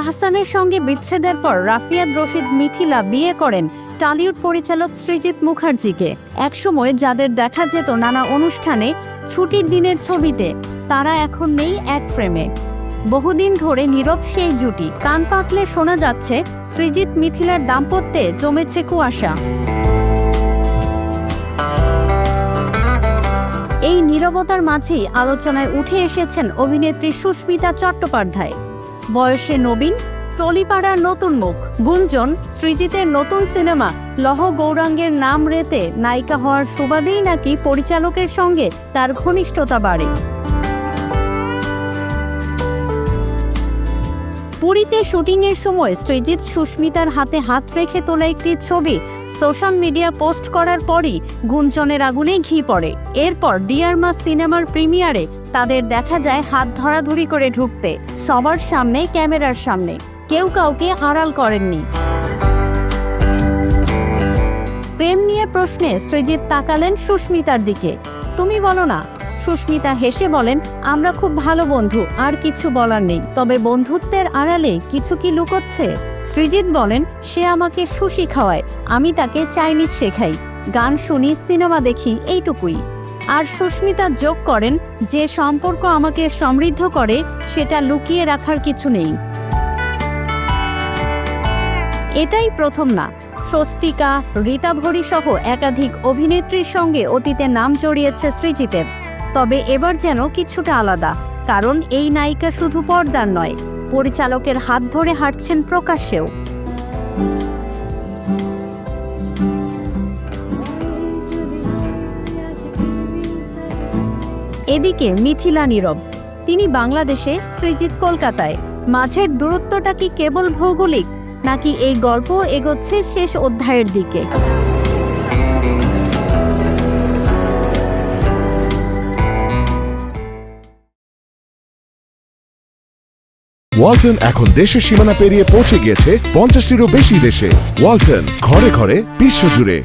আহসানের সঙ্গে বিচ্ছেদের পর রাফিয়াদ রশিদ মিথিলা বিয়ে করেন টালিউড পরিচালক সৃজিত মুখার্জিকে। একসময় যাদের দেখা যেত নানা অনুষ্ঠানে ছুটির দিনের ছবিতে, তারা এখন নেই এক ফ্রেমে। বহুদিন ধরে নীরব সেই জুটি। কান পাতলে শোনা যাচ্ছে সৃজিত মিথিলার দাম্পত্যে জমেছে কুয়াশা। এই নীরবতার মাঝেই আলোচনায় উঠে এসেছেন অভিনেত্রী সুস্মিতা চট্টোপাধ্যায়। বয়সে নবীন, টলিপাড়ার নতুন মুখ। গুঞ্জন, সৃজিতের নতুন সিনেমা। লহ গৌরাঙ্গের নাম রেতে নায়িকা হওয়ার সুবাদেই নাকি পরিচালকের সঙ্গে তার ঘনিষ্ঠতা বাড়ে। পুরীতে শুটিংয়ের সময় সৃজিত সুস্মিতার হাতে হাত রেখে তোলা একটি ছবি সোশ্যাল মিডিয়া পোস্ট করার পরই গুঞ্জনের আগুনে ঘি পড়ে। এরপর ডিয়ার মা সিনেমার প্রিমিয়ারে তাদের দেখা যায় হাত ধরাধরি করে ঢুকতে, সবার সামনে, ক্যামেরার সামনে। কেউ কাউকে আড়াল করেননি। প্রেম নিয়ে প্রশ্নে সৃজিত তাকালেন সুস্মিতার দিকে। তুমি বলো না। সুস্মিতা হেসে বলেন, আমরা খুব ভালো বন্ধু, আর কিছু বলার নেই। তবে বন্ধুত্বের আড়ালে কিছু কি লুকোচ্ছে? সৃজিত বলেন, সে আমাকে সুশি খাওয়ায়, আমি তাকে চাইনিজ শেখাই। গান শুনি, সিনেমা দেখি, এইটুকুই। আর সুস্মিতা যোগ করেন, যে সম্পর্ক আমাকে সমৃদ্ধ করে, সেটা লুকিয়ে রাখার কিছু নেই। এটাই প্রথম না। স্বস্তিকা, রীতা ভরি সহ একাধিক অভিনেত্রীর সঙ্গে অতীতে নাম জড়িয়েছে সৃজিতের। তবে এবার যেন কিছুটা আলাদা, কারণ এই নায়িকা শুধু পর্দার নয়, পরিচালকের হাত ধরে হাঁটছেন প্রকাশ্যেও। এদিকে মিথিলা নীরব তিনি বাংলাদেশে সৃজিত কলকাতায়। মাঝের দূরত্বটা কি কেবল ভৌগোলিক, নাকি এই গল্প এগোচ্ছে শেষ অধ্যায়ের দিকে? ওয়ালটন এখন দেশের সীমানা পেরিয়ে পৌঁছে গিয়েছে পঞ্চাশটিরও বেশি দেশে। ওয়ালটন, ঘরে ঘরে বিশ্বজুড়ে